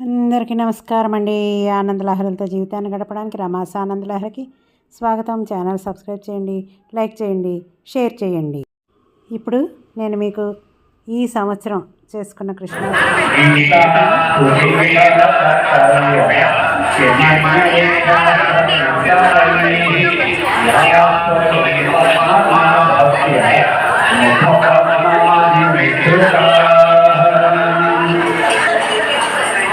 అందరికీ నమస్కారం అండి ఆనందలహరులతో జీవితాన్ని గడపడానికి రమాస ఆనందలహరికి స్వాగతం. ఛానల్ సబ్స్క్రైబ్ చేయండి లైక్ చేయండి షేర్ చేయండి. ఇప్పుడు నేను మీకు ఈ సంవత్సరం చేసుకున్న కృష్ణ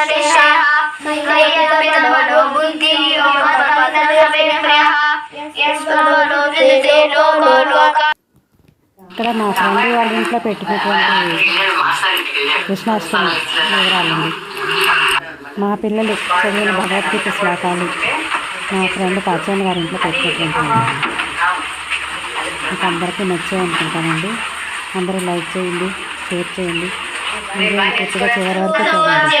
मातृनिश्चयः कैयपितमनो बुद्धिः योगपदविप्रयः यस्मनो विदिते लोको लोका ఇక్కడ మా ఫ్రెండ్ వాళ్ళ ఇంట్లో పెట్టినటువంటి కృష్ణాష్టమి వివరాలండి మా పిల్లలు చదివిన భగవద్గీత శ్లోకాలు మా ఫ్రెండ్ పాచాయన గారి ఇంట్లో పెట్టినటువంటి మీకు అందరికీ నచ్చే అనుకుంటానండి అందరూ లైక్ చేయండి షేర్ చేయండి వీడియో పూర్తిగా చివరి వరకు చూడండి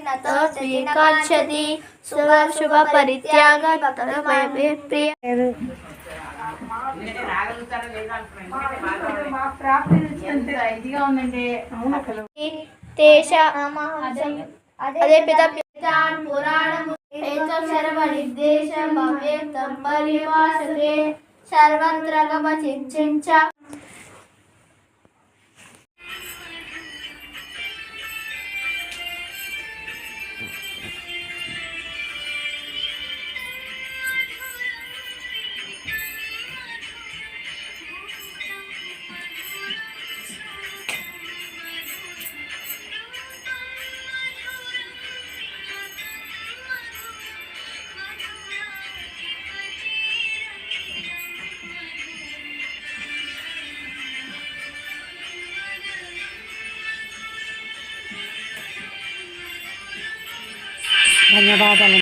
नतो स्वीकार्षति शुभपरित्याग प्रिय అదే పిత పితాన్ పురాణము సర్వనిర్దేశం అవ్యక్తం పరిభాషతే సర్వత్ర గమచించ ధన్యవాదాలు.